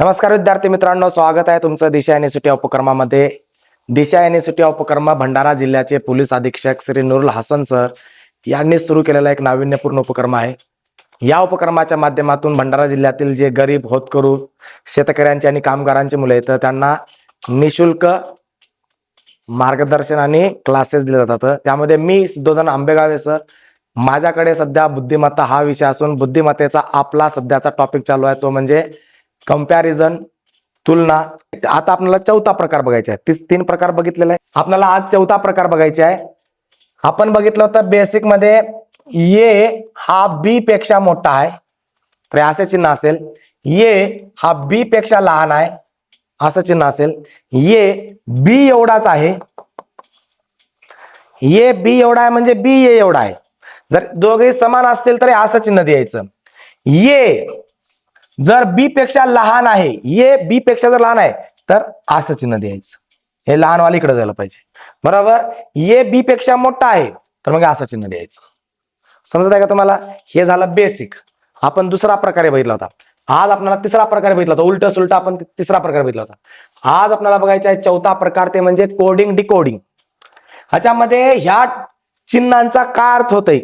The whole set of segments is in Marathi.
नमस्कार विद्यार्थी मित्रांनो स्वागत आहे तुमचं दिशा युनिव्हर्सिटी उपक्रमामध्ये. दिशा युनिव्हर्सिटी उपक्रमा भंडारा जिल्ह्याचे पोलीस अधीक्षक श्री नुरुल हसन सर यांनी सुरू केलेला एक नाविन्यपूर्ण उपक्रम आहे. या उपक्रमाच्या माध्यमातून भंडारा जिल्ह्यातील जे गरीब होतकरू शेतकऱ्यांची आणि कामगारांची मुलं आहेत त्यांना निशुल्क मार्गदर्शन आणि क्लासेस दिले जातात. त्यामध्ये मी सिद्धोधन आंबेगावे सर. माझ्याकडे सध्या बुद्धिमत्ता हा विषय असून बुद्धिमत्तेचा आपला सध्याचा टॉपिक चालू आहे तो म्हणजे कंपॅरिझन तुलना. आता आपल्याला चौथा प्रकार बघायचा आहे. तीस तीन प्रकार बघितलेला आहे. आपल्याला आज चौथा प्रकार बघायचा आहे. आपण बघितलं होतं बेसिकमध्ये ये हा बी पेक्षा मोठा आहे. तर असे चिन्ह असेल. ये हा बी पेक्षा लहान आहे. असं चिन्ह असेल. ये बी एवढाच आहे. ये बी एवढा आहे म्हणजे बी ए एवढा आहे. जर दोघे समान असतील तर असं चिन्ह द्यायचं. ये जर बी पेक्षा लहान आहे ये बी पेक्षा जर लहान आहे तर असं चिन्ह द्यायचं. हे लहानवाले इकडे जायला पाहिजे. बरोबर? ये बी पेक्षा मोठा आहे तर मग असं चिन्ह द्यायचं. समजत आहे का तुम्हाला? हे झालं बेसिक आपण दुसरा प्रकारे बघितला होता. आज आपल्याला तिसरा प्रकार बघितला होता. उलट सुलट आपण तिसरा प्रकार बघितला होता. आज आपल्याला बघायचा आहे चौथा प्रकार ते म्हणजे कोडिंग डिकोडिंग ह्याच्यामध्ये ह्या चिन्हांचा काय अर्थ होतोय?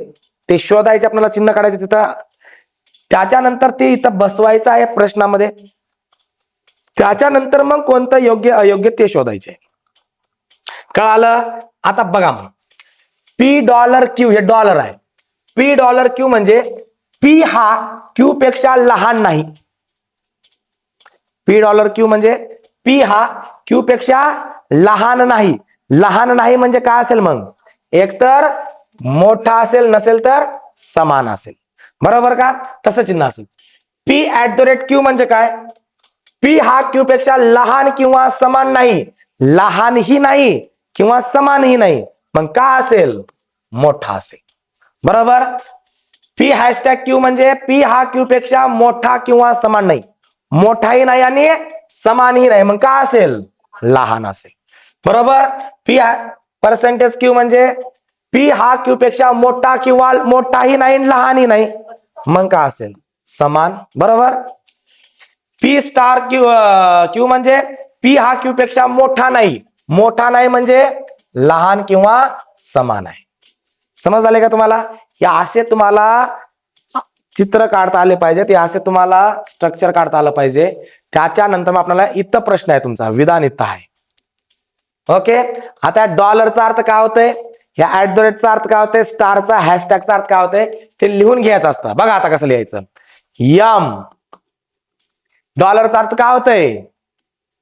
ते शोधायचे आपल्याला चिन्ह काढायचे तिथं. त्याच्यानंतर ते इथं बसवायचं आहे प्रश्नामध्ये. त्याच्यानंतर मग कोणतं योग्य अयोग्य ते शोधायचे. कळालं? आता बघा मग. पी डॉलर क्यू हे डॉलर आहे. पी डॉलर क्यू म्हणजे पी हा क्यू पेक्षा लहान नाही. पी डॉलर क्यू म्हणजे पी हा क्यू पेक्षा लहान नाही. लहान नाही म्हणजे काय असेल मग? एकतर मोठा असेल नसेल तर समान असेल. बरोबर का? तसं चिन्ह असेल. P at the rate Q म्हणजे काय? पी हा क्यू पेक्षा लहान किंवा समान नाही. लहानही नाही किंवा समानही नाही. मग का असेल? मोठा असेल. बरोबर? पी हॅशटॅग क्यू म्हणजे पी हा क्यू पेक्षा मोठा किंवा समान नाही. मोठाही नाही आणि समानही नाही. मग का असेल? लहान असेल. बरोबर? पी पर्सेंटेज क्यू म्हणजे पी हा क्यू पेक्षा मोठा किंवा मोठाही नाही लहानही नाही. मग का असेल? समान? बरोबर? पी स्टार क्यू क्यू म्हणजे पी हा क्यू पेक्षा मोठा नाही. मोठा नाही म्हणजे लहान किंवा समान आहे. समज झाले का तुम्हाला? हे असे तुम्हाला चित्र काढता आले पाहिजे ते असे तुम्हाला स्ट्रक्चर काढता आलं पाहिजे. त्याच्यानंतर मग आपल्याला इथं प्रश्न आहे तुमचा. विधान इथं आहे. ओके? आता डॉलरचा अर्थ काय होतंय? ह्या ऍट द रेटचा अर्थ काय होतंय? स्टारचा हॅशटॅगचा अर्थ काय होतंय? ते लिहून घ्यायचं असतं. बघा आता कसं लिहायचं. यम. डॉलरचा अर्थ काय होतंय?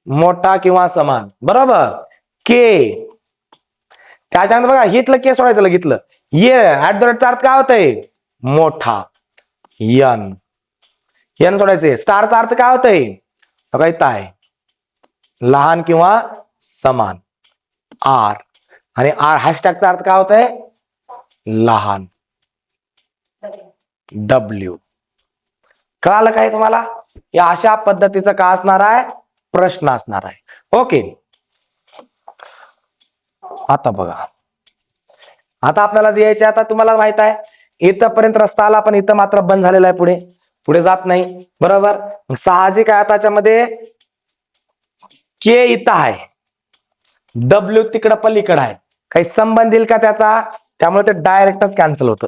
मोठा किंवा समान. बरोबर? के त्याच्यानंतर बघा हिथलं के सोडायचं लगितलं. ये ऍट द रेटचा अर्थ काय होतंय? मोठा. यन यन सोडायचे स्टारचा अर्थ काय होतंय? बघा इथं आहे. लहान किंवा समान. आर आणि आर हॅशटॅगचा अर्थ काय होतंय? लहान. डब्ल्यू कळालं काय तुम्हाला? या अशा पद्धतीचं का असणार आहे? प्रश्न असणार आहे. ओके आता बघा. आता आपल्याला द्यायचे आता तुम्हाला माहीत आहे. इथंपर्यंत रस्ता आला पण इथं मात्र बंद झालेला आहे पुढे. पुढे जात नाही. बरोबर? साहजिक आहे आता त्याच्यामध्ये के इथं आहे. डब्ल्यू तिकडं पलीकडं आहे. काही संबंध येईल का त्याचा? त्यामुळे ते डायरेक्टच कॅन्सल होतं.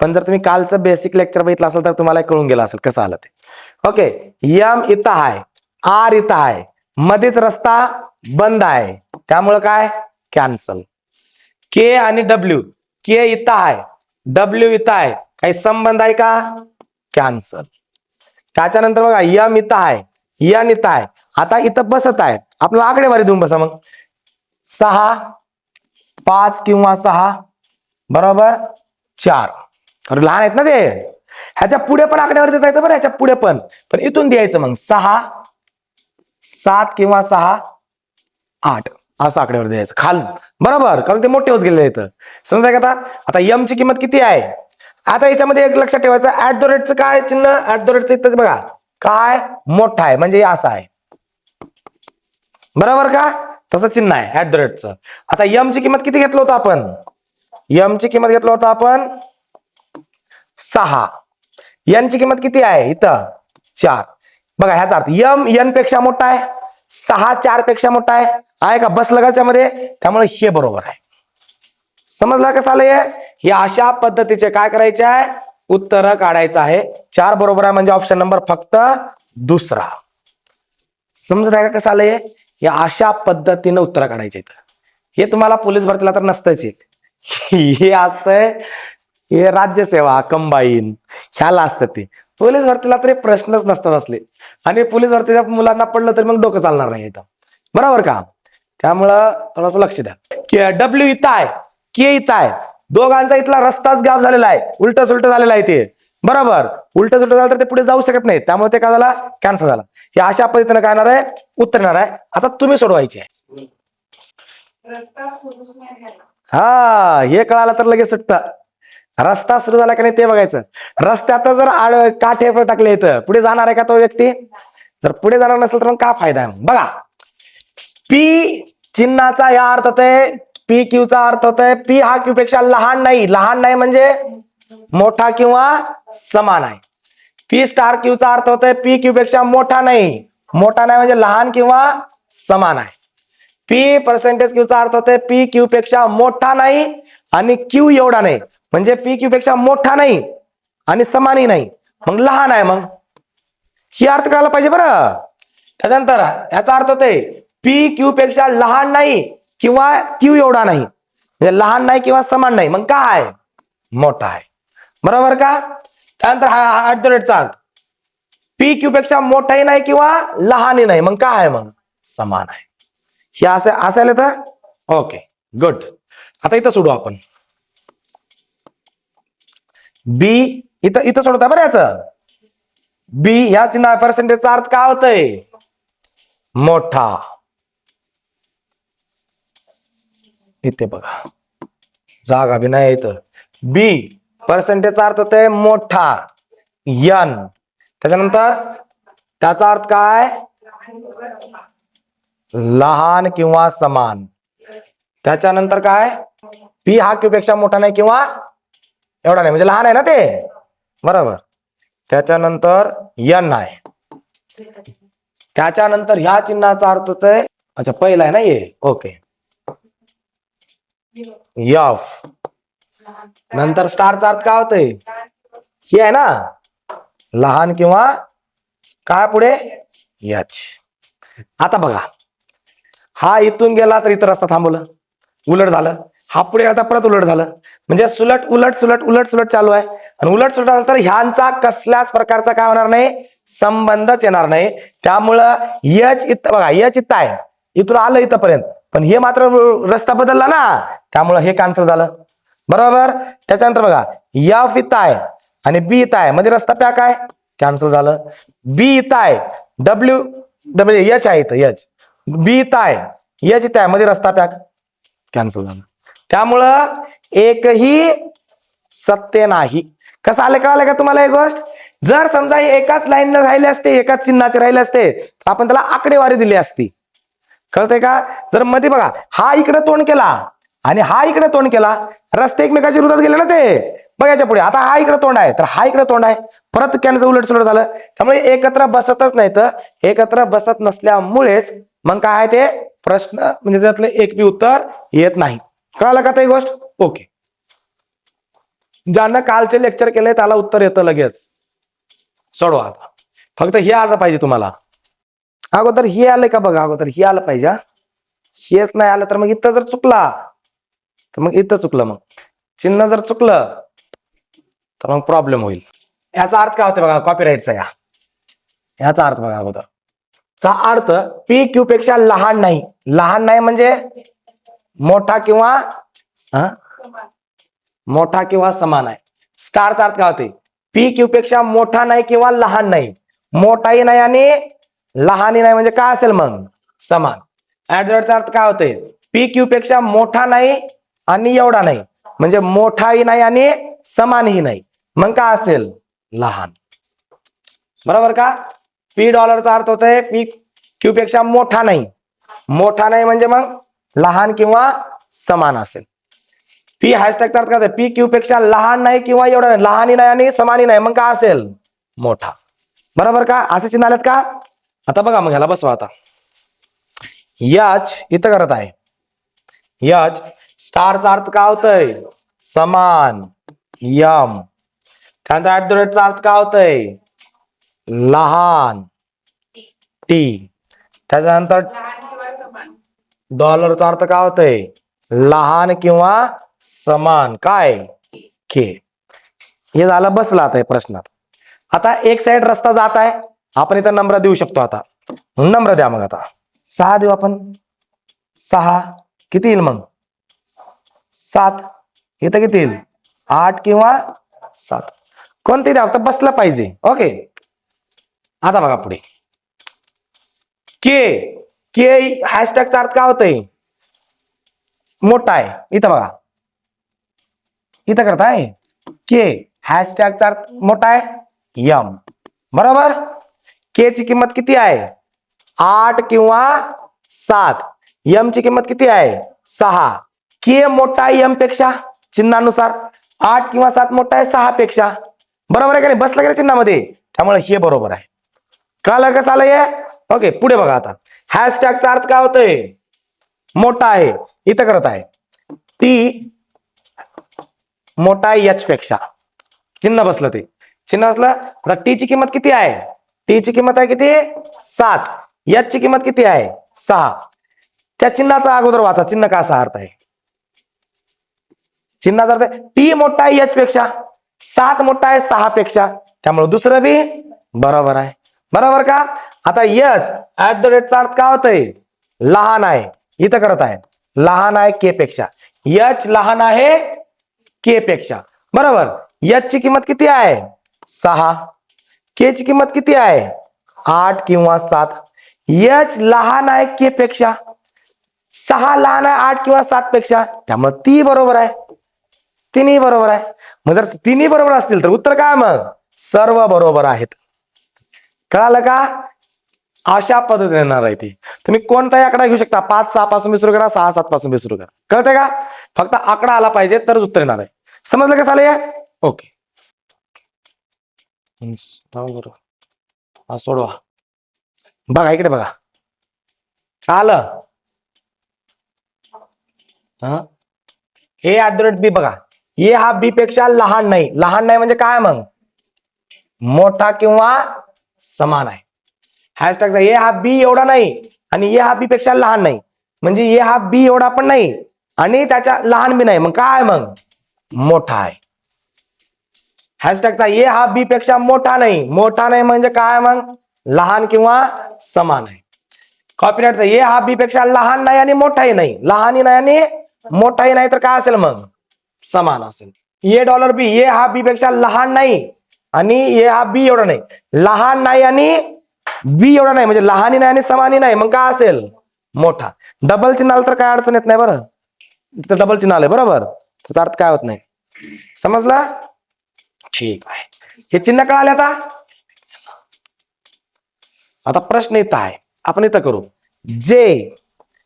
पण जर तुम्ही कालचं बेसिक लेक्चर बघितलं असेल तर तुम्हाला कळून गेलं असेल कसं आलं ते. ओके यम इथं आहे आर इथं आहे मध्येच रस्ता बंद आहे. त्यामुळं काय? कॅन्सल के आणि डब्ल्यू के इथं आहे डब्ल्यू इथं आहे. काही संबंध आहे का? कॅन्सल त्याच्यानंतर बघा यम इथं आहे यन इथं आहे. आता इथं बसत आहे आपल्याला आकडेवारी देऊन बसा मग. सहा पाच किंवा सहा बरोबर? चार. अरे लहान आहेत ना ते. ह्याच्या पुढे पण आकड्यावर देता येतं बरं ह्याच्या पुढे पण. पण इथून द्यायचं मग. सहा सात किंवा सहा आठ. असं आकड्यावर द्यायचं. खाल बरोबर? कारण ते मोठे होत गेले इथं समजा का आता? आता यम ची किंमत किती आहे? आता याच्यामध्ये एक लक्षात ठेवायचं. ऍट द रेटचं काय चिन्ह? ऍट द रेटचं इथंच बघा. काय? मोठा आहे. म्हणजे असं आहे. बरोबर का? तसं चिन्ह आहे ऍट द रेटचं आता यम ची किंमत किती घेतलं होतं आपण? यम ची किंमत घेतलं होतं आपण सहा. यांची किंमत किती आहे इथं? चार. बघा ह्याचा अर्थ यम एनपेक्षा मोठा आहे सहा चारपेक्षा मोठा आहे. आहे का? बस लगाच्यामध्ये त्यामुळे हे बरोबर आहे. समजला कसं आलंय हे अशा पद्धतीचे काय करायचे आहे? उत्तर काढायचं आहे. चार बरोबर आहे म्हणजे ऑप्शन नंबर फक्त दुसरा. समजत आहे का कसं आलंय हे अशा पद्धतीनं उत्तर काढायचे हे तुम्हाला पोलीस भरतीला तर नसतंच येत. हे असतंय हे राज्यसेवा कंबाईन ह्याला असतं ते. पोलीस भरतीला तर हे प्रश्नच नसतात असले. आणि पोलीस भरतीच्या मुलांना पडलं तर मग डोकं चालणार नाही इथं बरोबर का? त्यामुळं थोडंसं लक्ष द्या. डब्ल्यू इथं आहे. के इथं आहे. दोघांचा इथला रस्ताच गाव झालेला आहे. उलट सुलट झालेला आहे ते. बरोबर. उलट सुलट झालं तर ते पुढे जाऊ शकत नाही. त्यामुळे ते काय झाला? कॅन्सल झाला. हे अशा पद्धतीने काय येणार आहे? उत्तर येणार आहे. आता तुम्ही सोडवायचे. हा हे कळालं तर लगेच सुटतं. रस्ता सुरू झाला का नाही ते बघायचं. रस्त्यात जर आड काठे टाकले इथं पुढे जाणार आहे का तो व्यक्ती? जर पुढे जाणार नसेल तर मग काय फायदा आहे बघा. पी चिन्हाचा या अर्थ होतोय पी क्यू चा अर्थ होतोय पी हा क्यू पेक्षा लहान नाही. लहान नाही म्हणजे मोठा किंवा समान आहे. पी स्टार क्यू चा अर्थ होतोय पी क्यू पेक्षा मोठा नाही. मोठा नाही म्हणजे लहान किंवा समान आहे. पी पर्सेंटेज क्यू चा अर्थ होतोय पी क्यू पेक्षा मोठा नाही आणि क्यू एवढा नाही. म्हणजे पी क्यू पेक्षा मोठा नाही आणि समानही नाही. मग लहान आहे मग. ही अर्थ करायला पाहिजे बरं. त्याच्यानंतर याचा अर्थ होतोय पी क्यू पेक्षा लहान नाही किंवा क्यू एवढा नाही. म्हणजे लहान नाही किंवा समान नाही. मग काय? मोठा आहे. बरोबर का? त्यानंतर हा ऍट द रेटचा अर्थ पी क्यू पेक्षा मोठाही नाही किंवा लहानही नाही. मग काय आहे मग? समान आहे. हे असं असायला तर? ओके गुड आता इथं सोडू आपण. बी इथं इथं सोडत बरं याच. बी ह्या चिन्हा पर्सेंटेजचा अर्थ काय होतय? मोठा. इथे बघा. जागा बी नाही इथं. बी पर्सेंटेजचा अर्थ होतोय मोठा. यन त्याच्यानंतर त्याचा अर्थ काय? लहान किंवा समान. त्याच्यानंतर काय? पी हा क्यू पेक्षा मोठा नाही किंवा एवढा नाही. म्हणजे लहान आहे ना ते? बरोबर. त्याच्यानंतर यन आहे. त्याच्यानंतर ह्या चिन्हाचा अर्थ होतोय अच्छा पहिला आहे ना ये ओके यफ नंतर स्टारचा अर्थ काय होतोय? हे आहे ना? लहान किंवा काय पुढे? याच. आता बघा. हा इथून गेला तर इथं रस्ता थांबवलं. उलट झालं. हा पुढे आता परत उलट झालं. म्हणजे सुलट उलट सुलट उलट सुलट चालू आहे. आणि उलट सुलट झालं तर ह्यांचा कसल्याच प्रकारचा काय होणार नाही? संबंधच येणार नाही. त्यामुळं यच इथं बघा यच इथं आहे. इथून आलं इथंपर्यंत. पण हे मात्र रस्ता बदलला ना? त्यामुळं हे कॅन्सल झालं. बरोबर? त्याच्यानंतर बघा यफ इथं आहे आणि बी इथं आहे. म्हणजे रस्ता पॅक आहे. कॅन्सल झालं. बी इथं आहे. डब्ल्यू डब्ल्यू एच आहे इथं एच बी इथं आहे. एच इथं आहे. मध्ये रस्ता पॅक. कॅन्सल झालं. त्यामुळं एकही सत्य नाही. कसं आलं कळालं का तुम्हाला एक गोष्ट? जर समजा एकाच लाईन राहिले असते एकाच चिन्हाचे राहिले असते तर आपण त्याला आकडेवारी दिली असती. कळतंय का? जर मध्ये बघा हा इकडे तोंड केला. आणि हा इकडे तोंड केला. रस्ते एकमेकाच्या विरोधात गेले ना ते. बघायच्या पुढे. आता हा इकडे तोंड आहे. तर हा इकडे तोंड आहे. परत कॅनच उलट सुलट झालं. त्यामुळे एकत्र बसतच नाही तर एकत्र बसत नसल्यामुळेच मग काय आहे ते? प्रश्न म्हणजे त्यातलं एक बी उत्तर येत नाही. कळालं का ते गोष्ट? ओके. ज्यांना कालचे लेक्चर केले त्याला उत्तर येतं लगेच. सोडवा आता. फक्त हे आलं पाहिजे तुम्हाला. अगोदर हे आलंय का बघा? अगोदर हे आलं पाहिजे हेच नाही आलं तर मग इथं जर चुकला. तर मग इथं चुकलं मग. चिन्ह जर चुकलं तर मग प्रॉब्लेम होईल. याचा अर्थ काय होते बघा कॉपीराईटचा या. याचा अर्थ बघा अगोदर. चा अर्थ पी क्यू पेक्षा लहान नाही. लहान नाही म्हणजे मोठा किंवा मोठा किंवा समान आहे. स्टारचा अर्थ काय होते? पी क्यू पेक्षा मोठा नाही किंवा लहान नाही. मोठाही नाही आणि लहानही नाही म्हणजे काय असेल मग? समान. ऍडवर्टचा अर्थ काय होते? पी क्यू पेक्षा मोठा नाही आणि एवढा नाही. म्हणजे मोठाही नाही आणि समानही नाही. मग का असेल? लहान. बरोबर का? पी डॉलरचा अर्थ होतोय पी क्यू पेक्षा मोठा नाही. मोठा नाही म्हणजे मग लहान किंवा समान असेल. पी हॅशटॅगचा अर्थ काय? पी क्यू पेक्षा लहान नाही किंवा एवढा नाही. लहानही नाही आणि समानही नाही. मग का असेल? मोठा. बरोबर का? असे चिन्ह आलेत का? आता बघा मग ह्याला बसवा आता. यच इथं करत आहे. यच स्टारचा अर्थ काय होतोय? समान यम. त्यानंतर ऍट द रेटचा अर्थ काय होतोय? लहान टी त्याच्यानंतर डॉलरचा अर्थ काय होतोय? लहान किंवा समान. काय? के हे झालं बसला आता प्रश्नात. आता एक साइड रस्ता जात आहे. आपण इथं नंबर देऊ शकतो आता. नंबर द्या मग आता. सहा देऊ आपण. सहा. किती येईल मग? सात. इथं किती? येईल आठ किंवा सात. कोणते द्या फक्त बसलं पाहिजे. ओके. आता बघा पुढे. के के हॅशटॅगचा अर्थ काय होतंय? मोठा आहे. इथं बघा. इथं करताय? के हॅशटॅगचा अर्थ मोठा आहे. यम बरोबर? के ची किंमत किती आहे? आठ किंवा सात. यम ची किंमत किती आहे? सहा. के मोठा आहे यमपेक्षा चिन्हानुसार आठ किंवा सात मोठा आहे सहा पेक्षा. बरोबर आहे का नाही? बसलं का नाही चिन्हामध्ये? त्यामुळे हे बरोबर आहे. कळालं कसं आलं हे? ओके पुढे बघा आता. हॅशटॅगचा अर्थ काय होतोय? मोठा आहे. इथं करत आहे. ती मोठा आहे एच पेक्षा. चिन्ह बसलं ते. चिन्ह बसलं आता टी ची किंमत किती आहे? टी ची किंमत आहे किती? सात. एच ची किंमत किती आहे? सहा. त्या चिन्हाचा अगोदर वाचा. चिन्ह का असा अर्थ आहे? चिन्हाचा अर्थ टी मोठा आहे एच पेक्षा सात मोठा आहे सहा पेक्षा. त्यामुळे दुसरं बी बरोबर आहे. बरोबर का? आता यच ऍट द रेटचा अर्थ काय होतंय? लहान आहे. इथं करत आहे. लहान आहे के पेक्षा. यच लहान आहे के पेक्षा. बरोबर? यच ची किंमत किती आहे? सहा. के ची किंमत किती आहे? आठ किंवा सात. यच लहान आहे के पेक्षा. सहा लहान आहे आठ किंवा सात पेक्षा. त्यामुळे ती बरोबर आहे. तिन्ही बरोबर आहे. मग जर तिन्ही बरोबर असतील तर उत्तर काय मग? सर्व बरोबर आहेत. कळालं का? अशा पद्धतीने येणार आहे ती. तुम्ही कोणताही आकडा घेऊ शकता. पाच सहा पासून बी सुरू करा सहा सात पासून बी सुरू करा. कळतंय का? फक्त आकडा आला पाहिजे तरच उत्तर येणार आहे. समजलं का चालेल ओके. हा सोडवा. बघा इकडे बघा. आलं. हा? A at the rate B बघा. ए हा बी पेक्षा लहान नाही. लहान नाही म्हणजे काय मग? मोठा किंवा समान आहे. हॅशटॅगचा ए हा बी एवढा नाही आणि ए हा बी पेक्षा लहान नाही. म्हणजे ए हा बी एवढा पण नाही आणि त्याच्या लहान बी नाही. मग काय मग? मोठा आहे. हॅशटॅगचा ए हा बी पेक्षा मोठा नाही. मोठा नाही म्हणजे काय मग? लहान किंवा समान आहे. कॉपीराइटचा ए हा बी पेक्षा लहान नाही आणि मोठाही नाही. लहानही नाही आणि मोठाही नाही तर काय असेल मग? समान असेल. ए डॉलर बी ए हा बी पेक्षा लहान नाही आणि ए हा बी एवढा नाही. लहान नाही आणि बी एवढा नाही म्हणजे लहानही नाही आणि समानही नाही मग काय असेल? मोठा. डबल चिन्हाल आलं तर काय अडचण येत नाही बरं? तर डबल चिन्ह आलंय बरोबर? त्याचा अर्थ काय होत नाही? समजला? ठीक आहे. हे चिन्ह कळाले आता? आता प्रश्न इथं आहे. आपण इथं करू. जे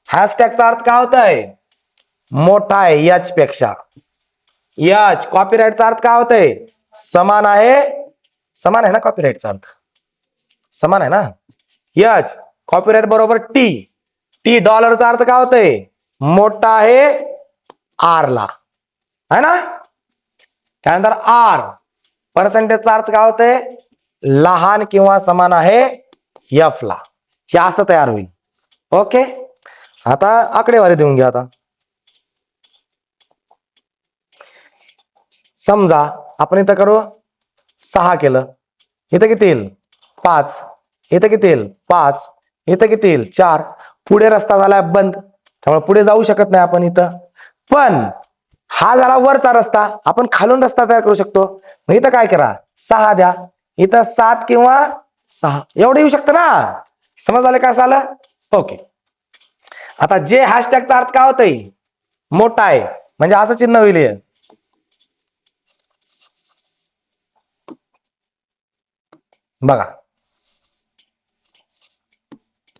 हॅशटॅगचा अर्थ काय होत आहे मोठा आहे याच पेक्षा याच कॉपीराईटचा अर्थ काय होतंय? समान आहे. समान आहे ना कॉपीराईटचा अर्थ? समान आहे ना? यच कॉपीराईट बरोबर टी टी डॉलरचा अर्थ काय होतंय? मोठा आहे आर ला. है ना? त्यानंतर आर पर्सेंटेजचा अर्थ काय होतंय? लहान किंवा समान आहे यफ ला. हे असं तयार होईल. ओके आता आकडेवारी देऊन घ्या आता. समजा आपण इथं करू सहा केलं. इथं किती येईल? पाच. इथं किती येईल? पाच. इथं किती येईल? चार. पुढे रस्ता झालाय बंद. त्यामुळे पुढे जाऊ शकत नाही आपण इथं. पण हा झाला वरचा रस्ता. आपण खालून रस्ता तयार करू शकतो. मग इथं काय करा? सहा द्या. इथं सात किंवा सहा. एवढं येऊ शकतं ना? समज आलं काय झालं ओके. आता जे हॅशटॅगचा अर्थ काय होतंय? मोठा आहे. म्हणजे असं चिन्ह होईल बघा.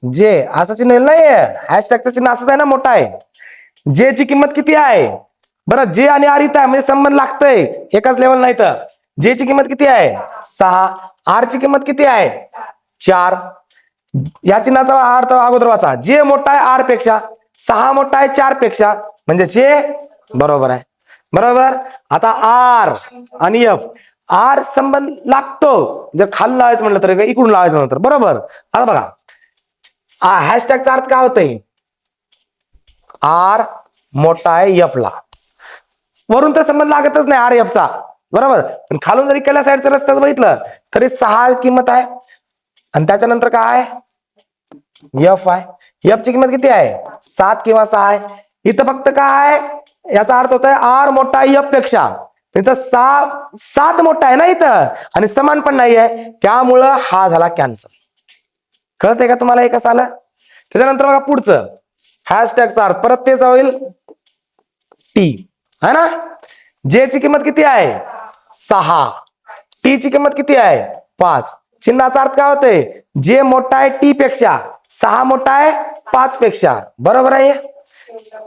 जे असं चिन्ह नाही हॅशटॅगचं चिन्ह असंच आहे ना मोठा आहे. जे ची किंमत किती आहे? बरं जे आणि आर इथं आहे म्हणजे संबंध लागतंय. एकाच लेवल नाही तर जे ची किंमत किती आहे? सहा. आर ची किंमत किती आहे? चार. या चिन्हाचा अर्थ अगोदर वाचा. जे मोठा आहे आरपेक्षा सहा मोठा आहे चारपेक्षा म्हणजे जे बरोबर आहे. बरोबर? आता आर आणि एफ. आर संबंध लागतो. जर खाली लावायचं म्हटलं तर इकडून लावायचं म्हटलं तर बरोबर? आता बघा. हॅशटॅगचा अर्थ काय होतंय? आर मोठा आहे एफला वरून तर संबंध लागतच नाही आर एफचा बरोबर? पण खालून जरी केल्या साईडचा रस्त्यात बघितलं तरी सहा किंमत आहे. आणि त्याच्यानंतर काय आहे? एफ आहे. एफ ची किंमत किती आहे? सात किंवा सहा आहे. इथं फक्त काय याचा अर्थ होत आहे आर मोठा आहे एफपेक्षा. इथं सहा सात मोठा आहे ना इथं? आणि समान पण नाही आहे त्यामुळं हा झाला कॅन्सर कळतंय का तुम्हाला एक कसं आलं? त्याच्यानंतर बघा पुढचं. हॅशटॅगचा अर्थ परत तेच होईल. टी है ना? जे ची किंमत किती आहे? सहा. टी ची किंमत किती आहे? पाच. चिन्हाचा अर्थ काय होतंय? जे मोठा आहे टी पेक्षा. सहा मोठा आहे पाच पेक्षा. बरोबर आहे?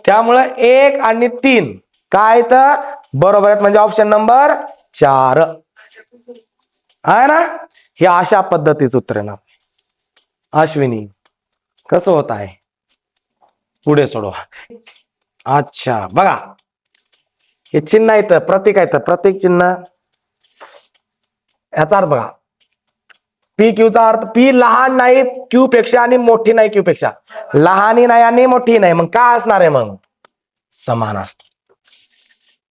त्यामुळं एक आणि तीन. काय तर बरोबर आहेत म्हणजे ऑप्शन नंबर चार. आहे ना? हे अशा पद्धतीच उत्तर येणार. अश्विनी कसं होत आहे? पुढे सोडवा. अच्छा बघा. हे चिन्ह येतं प्रतीक आहे प्रत्येक प्रतीक चिन्ह. याचा अर्थ बघा. पी क्यूचा अर्थ पी लहान नाही क्यू पेक्षा आणि मोठी नाही क्यू पेक्षा. लहानही नाही आणि मोठी नाही मग काय असणार आहे मग? समान असत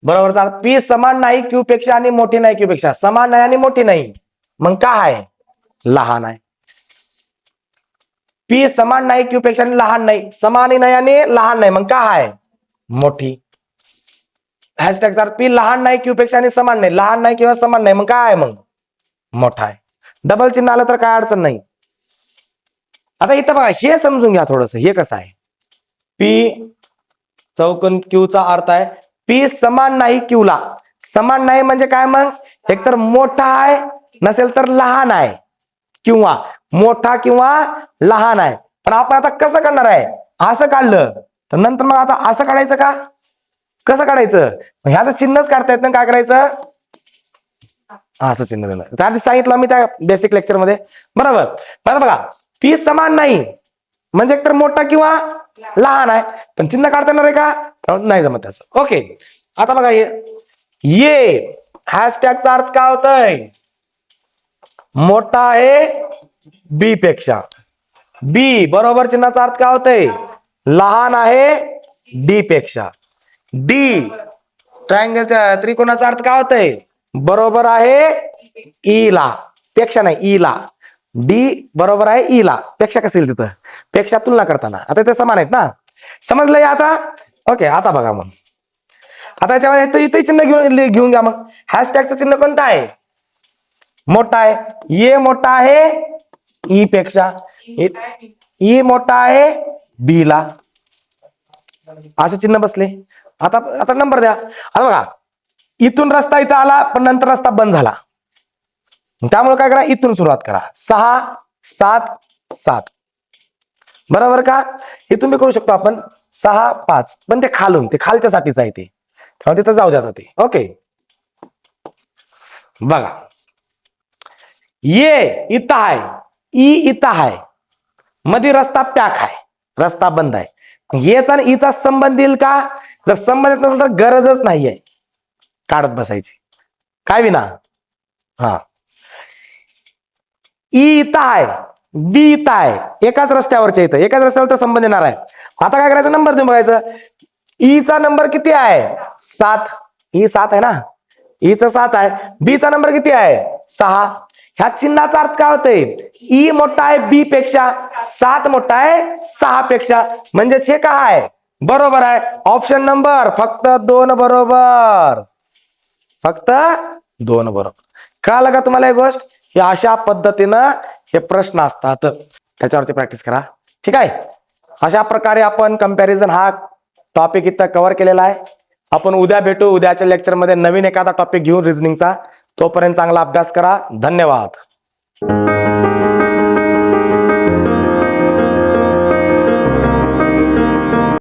बरोबर पी समान नाही क्यू पेक्षा आणि मोठी नाही क्यू पेक्षा. समान नाही आणि मोठी नाही. मग का आहे? लहान आहे. पी समान नाही क्यू पेक्षा आणि लहान नाही. समानही नाही आणि लहान नाही. मग काय आहे? मोठी. हॅशटॅग पी लहान नाही क्यू पेक्षा आणि समान नाही. लहान नाही किंवा समान नाही मग काय आहे मग? मोठा आहे. डबल चिन्ह आलं तर काय अडचण नाही. आता इथं बघा हे समजून घ्या थोडस. हे कसं आहे? पी चौकन क्यूचा अर्थ आहे पी समान नाही क्यूला. समान नाही म्हणजे काय मग? एकतर मोठा आहे नसेल तर लहान आहे. किंवा मोठा किंवा लहान आहे. पण आपण आता कसं करणार आहे? असं काढलं तर नंतर मग आता असं काढायचं का? कसं काढायचं? मग ह्याचं चिन्हच काढता येत ना काय करायचं? असं चिन्ह दिलं त्या सांगितलं मी त्या बेसिक लेक्चरमध्ये. बरोबर. बघा पी समान नाही. म्हणजे एकतर मोठा किंवा लहान आहे. पण चिन्ह काढता येणार आहे का? नाही जमत त्याचं. ओके आता बघा ये. ये हॅशटॅगचा अर्थ काय होतय? मोठा आहे बी पेक्षा. बी बरोबर चिन्हाचा अर्थ काय होतय? लहान आहे डी पेक्षा. डी ट्रायंगलच्या त्रिकोणाचा अर्थ काय होतय? बरोबर आहे ई ला. पेक्षा नाही ई ला. डी बरोबर आहे ई ला. पेक्षा कसं येईल तिथं? पेक्षा तुलना करताना. आता ते समान आहेत ना? समजलंय आता? ओके आता बघा मग. आता याच्यामध्ये इथे चिन्ह घेऊन घेऊन घ्या मग. हॅशटॅगचं चिन्ह कोणतं आहे? मोठा आहे. E ये मोठा आहे ई पेक्षा. ई मोठा आहे बी ला. असं चिन्ह बसले. आता आता नंबर द्या. आता बघा. इथून रस्ता इथं आला पण नंतर रस्ता बंद झाला. त्यामुळे काय करा? इथून सुरुवात करा. सहा सात सात. बरोबर का? इथून मी करू शकतो आपण सहा पाच. पण ते खालून ते खालच्यासाठीच आहे ते. त्यामुळे तिथं जाऊ द्या ते. ओके. बघा. ये इथं आहे ई इथं आहे मध्ये रस्ता पॅक आहे रस्ता बंद आहे. येचा आणि ईचा संबंध येईल का? जर संबंध येत नसेल तर गरजच नाही आहे काढत बसायची. काय विना? हा. ई इथं आहे बी इथं आहे एकाच रस्त्यावरच्या इथं. एकाच रस्त्यावर तर संबंध येणार आहे. आता काय करायचं? नंबर तुम्ही बघायचं. ईचा नंबर किती आहे? सात. ई सात आहे ना? ईचा सात आहे. बी चा नंबर किती आहे? सहा. ह्या चिन्हाचा अर्थ काय होतंय? ई मोठा आहे बी पेक्षा सात मोठा आहे सहा पेक्षा. म्हणजेच हे काय आहे? बरोबर आहे. ऑप्शन नंबर फक्त दोन बरोबर. फक्त दोन बरोबर. कळालं का तुम्हाला ही गोष्ट? हे अशा पद्धतीनं हे प्रश्न असतात. त्याच्यावरती प्रॅक्टिस करा. ठीक आहे? अशा प्रकारे आपण कंपॅरिझन हा टॉपिक इथं कव्हर केलेला आहे. आपण उद्या भेटू. उद्याच्या लेक्चरमध्ये नवीन एखादा टॉपिक घेऊन रिझनिंगचा तोपर्यंत चांगला अभ्यास करा. धन्यवाद.